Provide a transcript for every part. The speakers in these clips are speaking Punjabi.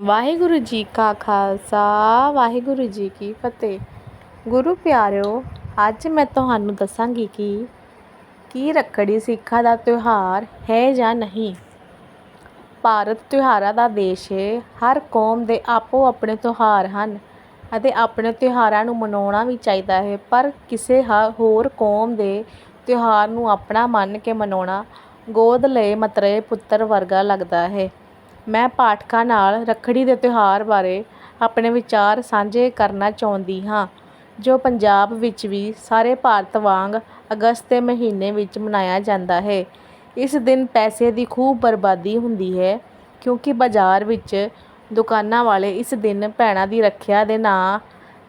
ਵਾਹਿਗੁਰੂ ਜੀ ਕਾ ਖਾਲਸਾ, ਵਾਹਿਗੁਰੂ ਜੀ ਕੀ ਫਤਿਹ। ਗੁਰੂ ਪਿਆਰਿਓ, ਅੱਜ ਮੈਂ ਤੁਹਾਨੂੰ ਦੱਸਾਂਗੀ ਕਿ ਕੀ ਰੱਖੜੀ ਸਿੱਖਾਂ ਦਾ ਤਿਉਹਾਰ ਹੈ ਜਾਂ ਨਹੀਂ। ਭਾਰਤ ਤਿਉਹਾਰਾਂ ਦਾ ਦੇਸ਼ ਹੈ, ਹਰ ਕੌਮ ਦੇ ਆਪੋ ਆਪਣੇ ਤਿਉਹਾਰ ਹਨ ਅਤੇ ਆਪਣੇ ਤਿਉਹਾਰਾਂ ਨੂੰ ਮਨਾਉਣਾ ਵੀ ਚਾਹੀਦਾ ਹੈ, ਪਰ ਕਿਸੇ ਹ- ਹੋਰ ਕੌਮ ਦੇ ਤਿਉਹਾਰ ਨੂੰ ਆਪਣਾ ਮੰਨ ਕੇ ਮਨਾਉਣਾ ਗੋਦ ਲਏ ਮਤਰੇ ਪੁੱਤਰ ਵਰਗਾ ਲੱਗਦਾ ਹੈ। ਮੈਂ ਪਾਠਕਾਂ ਨਾਲ ਰੱਖੜੀ ਦੇ ਤਿਉਹਾਰ ਬਾਰੇ ਆਪਣੇ ਵਿਚਾਰ ਸਾਂਝੇ ਕਰਨਾ ਚਾਹੁੰਦੀ ਹਾਂ, ਜੋ ਪੰਜਾਬ ਵਿੱਚ ਵੀ ਸਾਰੇ ਭਾਰਤ ਵਾਂਗ ਅਗਸਤ ਦੇ ਮਹੀਨੇ ਵਿੱਚ ਮਨਾਇਆ ਜਾਂਦਾ ਹੈ। ਇਸ ਦਿਨ ਪੈਸੇ ਦੀ ਖੂਬ ਬਰਬਾਦੀ ਹੁੰਦੀ ਹੈ, ਕਿਉਂਕਿ ਬਾਜ਼ਾਰ ਵਿੱਚ ਦੁਕਾਨਾਂ ਵਾਲੇ ਇਸ ਦਿਨ ਭੈਣਾਂ ਦੀ ਰੱਖਿਆ ਦੇ ਨਾਂ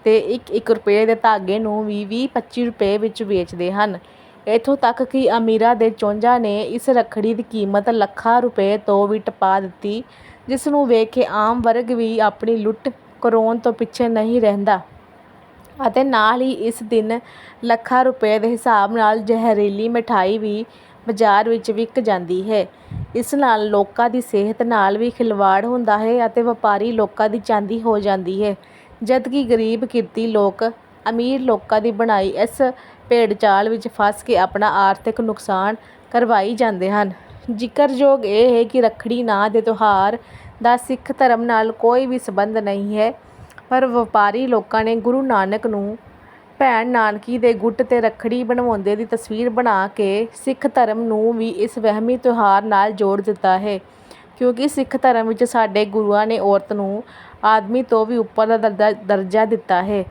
'ਤੇ ਇੱਕ ਇੱਕ ਰੁਪਏ ਦੇ ਧਾਗੇ ਨੂੰ ਵੀ ਵੀਹ ਪੱਚੀ ਰੁਪਏ ਵਿੱਚ ਵੇਚਦੇ ਹਨ। ਇੱਥੋਂ ਤੱਕ ਕਿ ਅਮੀਰਾਂ ਦੇ ਚੁੰਝਾਂ ਨੇ ਇਸ ਰੱਖੜੀ ਦੀ ਕੀਮਤ ਲੱਖਾਂ ਰੁਪਏ ਤੋਂ ਵੀ ਟਪਾ ਦਿੱਤੀ, ਜਿਸ ਨੂੰ ਵੇਖ ਕੇ ਆਮ ਵਰਗ ਵੀ ਆਪਣੀ ਲੁੱਟ ਕਰਾਉਣ ਤੋਂ ਪਿੱਛੇ ਨਹੀਂ ਰਹਿੰਦਾ। ਅਤੇ ਨਾਲ ਹੀ ਇਸ ਦਿਨ ਲੱਖਾਂ ਰੁਪਏ ਦੇ ਹਿਸਾਬ ਨਾਲ ਜ਼ਹਿਰੀਲੀ ਮਿਠਾਈ ਵੀ ਬਾਜ਼ਾਰ ਵਿੱਚ ਵਿਕ ਜਾਂਦੀ ਹੈ। ਇਸ ਨਾਲ ਲੋਕਾਂ ਦੀ ਸਿਹਤ ਨਾਲ ਵੀ ਖਿਲਵਾੜ ਹੁੰਦਾ ਹੈ ਅਤੇ ਵਪਾਰੀ ਲੋਕਾਂ ਦੀ ਚਾਂਦੀ ਹੋ ਜਾਂਦੀ ਹੈ। ਜਦਕਿ ਗਰੀਬ ਕਿਰਤੀ ਲੋਕ ਅਮੀਰ ਲੋਕਾਂ ਦੀ ਬਣਾਈ ਇਸ ਭੇਡਚਾਲ ਵਿੱਚ ਫਸ ਕੇ ਆਪਣਾ ਆਰਥਿਕ ਨੁਕਸਾਨ ਕਰਵਾਈ ਜਾਂਦੇ ਹਨ। ਜ਼ਿਕਰਯੋਗ ਇਹ ਹੈ ਕਿ ਰੱਖੜੀ ਨਾਂ ਦੇ ਤਿਉਹਾਰ ਦਾ ਸਿੱਖ ਧਰਮ ਨਾਲ ਕੋਈ ਵੀ ਸੰਬੰਧ ਨਹੀਂ ਹੈ, ਪਰ ਵਪਾਰੀ ਲੋਕਾਂ ਨੇ ਗੁਰੂ ਨਾਨਕ ਨੂੰ ਭੈਣ ਨਾਨਕੀ ਦੇ ਗੁੱਟ 'ਤੇ ਰੱਖੜੀ ਬਣਵਾਉਂਦੇ ਦੀ ਤਸਵੀਰ ਬਣਾ ਕੇ ਸਿੱਖ ਧਰਮ ਨੂੰ ਵੀ ਇਸ ਵਹਿਮੀ ਤਿਉਹਾਰ ਨਾਲ ਜੋੜ ਦਿੱਤਾ ਹੈ, ਕਿਉਂਕਿ ਸਿੱਖ ਧਰਮ ਵਿੱਚ ਸਾਡੇ ਗੁਰੂਆਂ ਨੇ ਔਰਤ ਨੂੰ ਆਦਮੀ ਤੋਂ ਵੀ ਉੱਪਰ ਦਾ ਦਰਜਾ ਦਰਜਾ ਦਿੱਤਾ ਹੈ।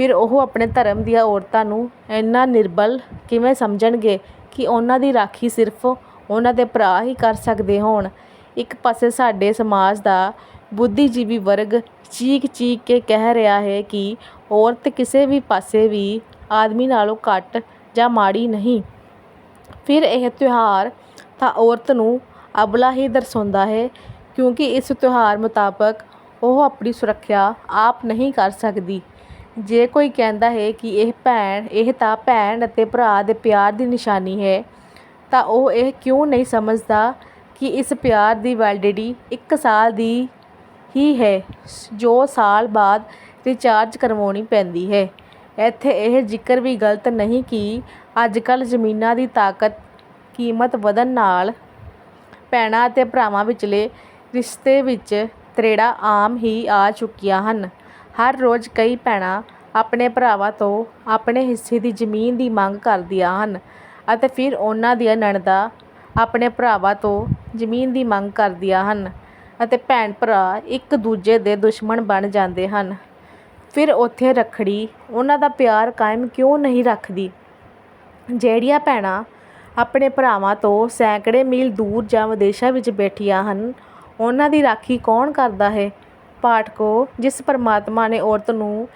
ਫਿਰ ਉਹ ਆਪਣੇ ਧਰਮ ਦੀਆਂ ਔਰਤਾਂ ਨੂੰ ਇੰਨਾ ਨਿਰਬਲ ਕਿਵੇਂ ਸਮਝਣਗੇ ਕਿ ਉਹਨਾਂ ਦੀ ਰਾਖੀ ਸਿਰਫ ਉਹਨਾਂ ਦੇ ਭਰਾ ਹੀ ਕਰ ਸਕਦੇ ਹੋਣ? ਇੱਕ ਪਾਸੇ ਸਾਡੇ ਸਮਾਜ ਦਾ ਬੁੱਧੀਜੀਵੀ ਵਰਗ ਚੀਕ ਚੀਕ ਕੇ ਕਹਿ ਰਿਹਾ ਹੈ ਕਿ ਔਰਤ ਕਿਸੇ ਵੀ ਪਾਸੇ ਵੀ ਆਦਮੀ ਨਾਲੋਂ ਘੱਟ ਜਾਂ ਮਾੜੀ ਨਹੀਂ। ਫਿਰ ਇਹ ਤਿਉਹਾਰ ਤਾਂ ਔਰਤ ਨੂੰ ਅਬਲਾ ਹੀ ਦਰਸਾਉਂਦਾ ਹੈ, ਕਿਉਂਕਿ ਇਸ ਤਿਉਹਾਰ ਮੁਤਾਬਕ ਉਹ ਆਪਣੀ ਸੁਰੱਖਿਆ ਆਪ ਨਹੀਂ ਕਰ ਸਕਦੀ। ਜੇ ਕੋਈ ਕਹਿੰਦਾ ਹੈ ਕਿ ਇਹ ਭੈਣ, ਇਹ ਤਾਂ ਭੈਣ ਅਤੇ ਭਰਾ ਦੇ ਪਿਆਰ ਦੀ ਨਿਸ਼ਾਨੀ ਹੈ, ਤਾਂ ਉਹ ਇਹ ਕਿਉਂ ਨਹੀਂ ਸਮਝਦਾ ਕਿ ਇਸ ਪਿਆਰ ਦੀ ਵੈਲਿਡਿਟੀ ਇੱਕ ਸਾਲ ਦੀ ਹੀ ਹੈ, ਜੋ ਸਾਲ ਬਾਅਦ ਰਿਚਾਰਜ ਕਰਵਾਉਣੀ ਪੈਂਦੀ ਹੈ। ਇੱਥੇ ਇਹ ਜ਼ਿਕਰ ਵੀ ਗਲਤ ਨਹੀਂ ਕਿ ਅੱਜ ਕੱਲ੍ਹ ਜ਼ਮੀਨਾਂ ਦੀ ਤਾਕਤ, ਕੀਮਤ ਵਧਣ ਨਾਲ ਭੈਣਾਂ ਅਤੇ ਭਰਾਵਾਂ ਵਿਚਲੇ ਰਿਸ਼ਤੇ ਵਿੱਚ ਤਰੇੜਾਂ ਆਮ ਹੀ ਆ ਚੁੱਕੀਆਂ ਹਨ। ਹਰ ਰੋਜ਼ ਕਈ ਭੈਣਾਂ ਆਪਣੇ ਭਰਾਵਾਂ ਤੋਂ ਆਪਣੇ ਹਿੱਸੇ ਦੀ ਜ਼ਮੀਨ ਦੀ ਮੰਗ ਕਰਦੀਆਂ ਹਨ ਅਤੇ ਫਿਰ ਉਹਨਾਂ ਦੀਆਂ ਨਣਦਾਂ ਆਪਣੇ ਭਰਾਵਾਂ ਤੋਂ ਜ਼ਮੀਨ ਦੀ ਮੰਗ ਕਰਦੀਆਂ ਹਨ ਅਤੇ ਭੈਣ ਭਰਾ ਇੱਕ ਦੂਜੇ ਦੇ ਦੁਸ਼ਮਣ ਬਣ ਜਾਂਦੇ ਹਨ। ਫਿਰ ਉੱਥੇ ਰੱਖੜੀ ਉਹਨਾਂ ਦਾ ਪਿਆਰ ਕਾਇਮ ਕਿਉਂ ਨਹੀਂ ਰੱਖਦੀ? ਜਿਹੜੀਆਂ ਭੈਣਾਂ ਆਪਣੇ ਭਰਾਵਾਂ ਤੋਂ ਸੈਂਕੜੇ ਮੀਲ ਦੂਰ ਜਾਂ ਵਿਦੇਸ਼ਾਂ ਵਿੱਚ ਬੈਠੀਆਂ ਹਨ, ਉਹਨਾਂ ਦੀ ਰਾਖੀ ਕੌਣ ਕਰਦਾ ਹੈ? ਪਾਠਕੋ ਜਿਸ ਪਰਮਾਤਮਾ ਨੇ ਔਰਤ ਨੂੰ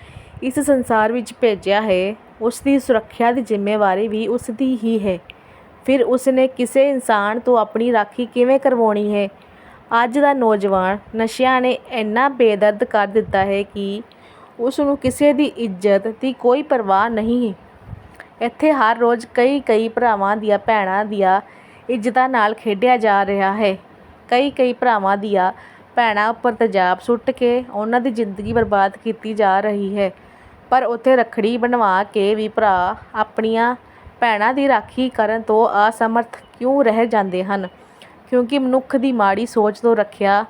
ਇਸ ਸੰਸਾਰ ਵਿੱਚ ਭੇਜਿਆ ਹੈ, ਉਸ ਦੀ ਸੁਰੱਖਿਆ ਦੀ ਜ਼ਿੰਮੇਵਾਰੀ ਵੀ ਉਸ ਦੀ ਹੀ ਹੈ। ਫਿਰ ਉਸ ਨੇ ਕਿਸੇ ਇਨਸਾਨ ਤੋਂ ਆਪਣੀ ਰਾਖੀ ਕਿਵੇਂ ਕਰਵਾਉਣੀ ਹੈ? ਅੱਜ ਦਾ ਨੌਜਵਾਨ ਨਸ਼ਿਆਂ ਨੇ ਇੰਨਾ ਬੇਦਰਦ ਕਰ ਦਿੱਤਾ ਹੈ ਕਿ ਉਸ ਨੂੰ ਕਿਸੇ ਦੀ ਇੱਜ਼ਤ ਦੀ ਕੋਈ ਪਰਵਾਹ ਨਹੀਂ ਇੱਥੇ ਹਰ ਰੋਜ਼ ਕਈ ਕਈ ਭਰਾਵਾਂ ਦੀਆਂ ਭੈਣਾਂ ਦੀਆਂ ਇੱਜ਼ਤਾਂ ਨਾਲ ਖੇਡਿਆ ਜਾ ਰਿਹਾ ਹੈ। ਕਈ ਕਈ ਭਰਾਵਾਂ ਦੀਆਂ ਭੈਣਾਂ ਉੱਪਰ ਤੇਜ਼ਾਬ ਸੁੱਟ ਕੇ ਉਹਨਾਂ ਦੀ ਜ਼ਿੰਦਗੀ ਬਰਬਾਦ ਕੀਤੀ ਜਾ ਰਹੀ ਹੈ। ਪਰ ਉੱਥੇ ਰੱਖੜੀ ਬਣਵਾ ਕੇ ਵੀ ਭਰਾ ਆਪਣੀਆਂ ਭੈਣਾਂ ਦੀ ਰਾਖੀ ਕਰਨ ਤੋਂ ਅਸਮਰਥ ਕਿਉਂ ਰਹਿ ਜਾਂਦੇ ਹਨ? ਕਿਉਂਕਿ ਮਨੁੱਖ ਦੀ ਮਾੜੀ ਸੋਚ ਤੋਂ ਰੱਖਿਆ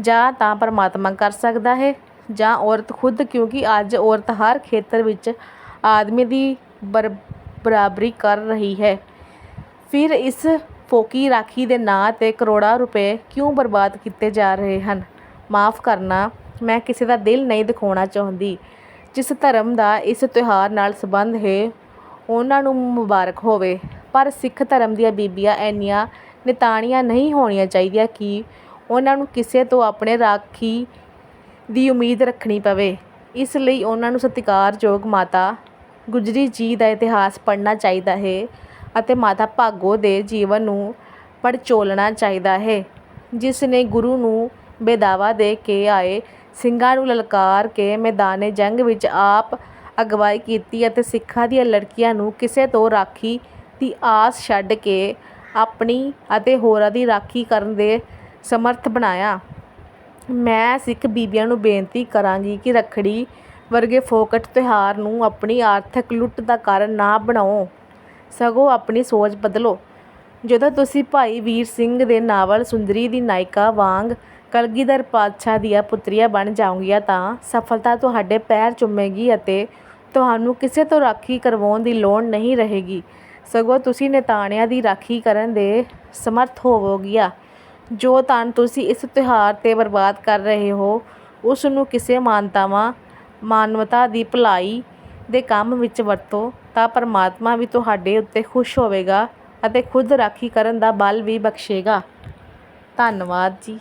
ਜਾਂ ਤਾਂ ਪਰਮਾਤਮਾ ਕਰ ਸਕਦਾ ਹੈ ਜਾਂ ਔਰਤ ਖੁਦ, ਕਿਉਂਕਿ ਅੱਜ ਔਰਤ ਹਰ ਖੇਤਰ ਵਿੱਚ ਆਦਮੀ ਦੀ ਬਰ ਬਰਾਬਰੀ ਕਰ ਰਹੀ ਹੈ। ਫਿਰ ਇਸ ਫੋਕੀ ਰਾਖੀ ਦੇ ਨਾਂ 'ਤੇ ਕਰੋੜਾਂ ਰੁਪਏ ਕਿਉਂ ਬਰਬਾਦ ਕੀਤੇ ਜਾ ਰਹੇ ਹਨ? ਮਾਫ ਕਰਨਾ, ਮੈਂ ਕਿਸੇ ਦਾ ਦਿਲ ਨਹੀਂ ਦਿਖਾਉਣਾ ਚਾਹੁੰਦੀ। ਜਿਸ ਧਰਮ ਦਾ ਇਸ ਤਿਉਹਾਰ ਨਾਲ ਸੰਬੰਧ ਹੈ, ਉਹਨਾਂ ਨੂੰ ਮੁਬਾਰਕ ਹੋਵੇ। ਪਰ ਸਿੱਖ ਧਰਮ ਦੀਆਂ ਬੀਬੀਆਂ ਇੰਨੀਆਂ ਨਿਤਾਣੀਆਂ ਨਹੀਂ ਹੋਣੀਆਂ ਚਾਹੀਦੀਆਂ ਕਿ ਉਹਨਾਂ ਨੂੰ ਕਿਸੇ ਤੋਂ ਆਪਣੇ ਰਾਖੀ ਦੀ ਉਮੀਦ ਰੱਖਣੀ ਪਵੇ। ਇਸ ਲਈ ਉਹਨਾਂ ਨੂੰ ਸਤਿਕਾਰਯੋਗ ਮਾਤਾ ਗੁਜਰੀ ਜੀ ਦਾ ਇਤਿਹਾਸ ਪੜ੍ਹਨਾ ਚਾਹੀਦਾ ਹੈ। ਅਤੇ ਮਾਤਾ ਭਾਗੋ ਦੇ ਜੀਵਨ ਨੂੰ ਪੜਚੋਲਣਾ ਚਾਹੀਦਾ ਹੈ। ਜਿਸ ਨੇ ਗੁਰੂ ਨੂੰ ਬੇਦਾਵਾ ਦੇ ਕੇ ਆਏ, ਸਿੰਘਾਂ ਨੂੰ ਲਲਕਾਰ ਕੇ ਮੈਦਾਨੇ ਜੰਗ ਵਿੱਚ ਆਪ ਅਗਵਾਈ ਕੀਤੀ ਅਤੇ ਸਿੱਖਾਂ ਦੀਆਂ ਲੜਕੀਆਂ ਨੂੰ ਕਿਸੇ ਤੋਂ ਰਾਖੀ ਦੀ ਆਸ ਛੱਡ ਕੇ ਆਪਣੀ ਅਤੇ ਹੋਰਾਂ ਦੀ ਰਾਖੀ ਕਰਨ ਦੇ ਸਮਰਥ ਬਣਾਇਆ। ਮੈਂ ਸਿੱਖ ਬੀਬੀਆਂ ਨੂੰ ਬੇਨਤੀ ਕਰਾਂਗੀ ਕਿ ਰੱਖੜੀ ਵਰਗੇ ਫੋਕਟ ਤਿਉਹਾਰ ਨੂੰ ਆਪਣੀ ਆਰਥਿਕ ਲੁੱਟ ਦਾ ਕਾਰਨ ਨਾ ਬਣਾਓ ਸਗੋਂ ਆਪਣੀ ਸੋਚ ਬਦਲੋ। ਜਦੋਂ ਤੁਸੀਂ ਭਾਈ ਵੀਰ ਸਿੰਘ ਦੇ ਨਾਵਲ ਸੁੰਦਰੀ ਦੀ ਨਾਇਕਾ ਵਾਂਗ ਕਲਗੀਧਰ ਪਾਤਸ਼ਾਹ ਦੀਆਂ ਪੁੱਤਰੀਆਂ ਬਣ ਜਾਓਗੀਆਂ ਤਾਂ ਸਫਲਤਾ ਤੁਹਾਡੇ ਪੈਰ ਚੁੰਮੇਗੀ ਅਤੇ ਤੁਹਾਨੂੰ ਕਿਸੇ ਤੋਂ ਰਾਖੀ ਕਰਵਾਉਣ ਦੀ ਲੋੜ ਨਹੀਂ ਰਹੇਗੀ। ਸਗੋਂ ਤੁਸੀਂ ਨਿਤਾਣਿਆਂ ਦੀ ਰਾਖੀ ਕਰਨ ਦੇ ਸਮਰਥ ਹੋਵੋਗੀਆਂ। ਜੋ ਧਨ ਤੁਸੀਂ ਇਸ ਤਿਉਹਾਰ 'ਤੇ ਬਰਬਾਦ ਕਰ ਰਹੇ ਹੋ, ਉਸ ਨੂੰ ਕਿਸੇ ਮਾਨਤਾਵਾਂ, ਮਾਨਵਤਾ ਦੀ ਭਲਾਈ ਦੇ ਕੰਮ ਵਿੱਚ ਵਰਤੋ, ਤਾਂ ਪਰਮਾਤਮਾ ਵੀ ਤੁਹਾਡੇ ਉੱਤੇ ਖੁਸ਼ ਹੋਵੇਗਾ ਅਤੇ ਖੁਦ ਰਾਖੀ ਕਰਨ ਦਾ ਬਲ ਵੀ ਬਖਸ਼ੇਗਾ। ਧੰਨਵਾਦ ਜੀ।